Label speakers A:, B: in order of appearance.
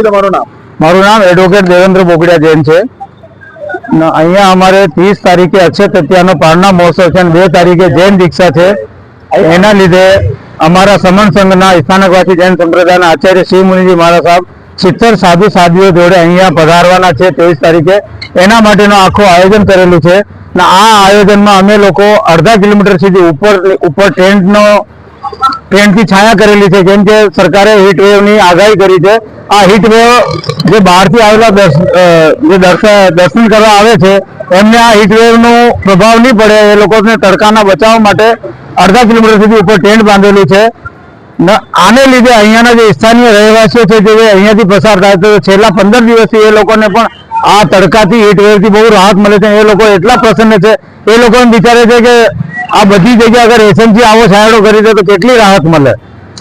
A: તમારું નામ?
B: મારું નામ એડવોકેટ દેવેન્દ્ર બોગડિયા જૈન છે. અહીંયા અમારે ત્રીસ તારીખે અક્ષય તૃતીયાનો પારણા મહોત્સવ છે અને બે તારીખે જૈન દીક્ષા છે. એના લીધે અમારા સમન સંઘના સ્થાનકવાસી જૈન સંપ્રદાયના આચાર્ય શિવ મુનિજી મહારાજ સાહેબ સિત્તેર સાધુ સાધુઓ જોડે અહીંયા પધારવાના છે ત્રેવીસ તારીખે. એના માટેનું આખું આયોજન કરેલું છે. ને, આ આયોજનમાં અમે લોકો અડધા કિલોમીટર સુધી ઉપર ઉપર ટેન્ટનો ટ્રેનથી છાયા કરેલી છે. કેમ કે સરકારે હીટ વેવની આગાહી કરી છે. આ હીટ વેવ જે બહારથી આવેલા જે દર્શન કરવા આવે છે, એમને આ હીટ વેવનો પ્રભાવ નહીં પડે. એ લોકોને તડકાના બચાવ માટે અડધા કિલોમીટર સુધી ઉપર ટેન્ટ બાંધેલું છે. આને લીધે અહીંયાના જે સ્થાનીય રહેવાસીઓ છે, જે અહીંયાથી પસાર થાય, તો છેલ્લા પંદર દિવસથી એ લોકોને પણ આ તડકાથી હીટ વેવથી બહુ રાહત મળે છે. એ લોકો એટલા પ્રસન્ન છે. એ લોકો વિચારે છે કે આ બધી જગ્યા અગર એસએમસી આવો છાંયડો કરી દે તો કેટલી રાહત મળે?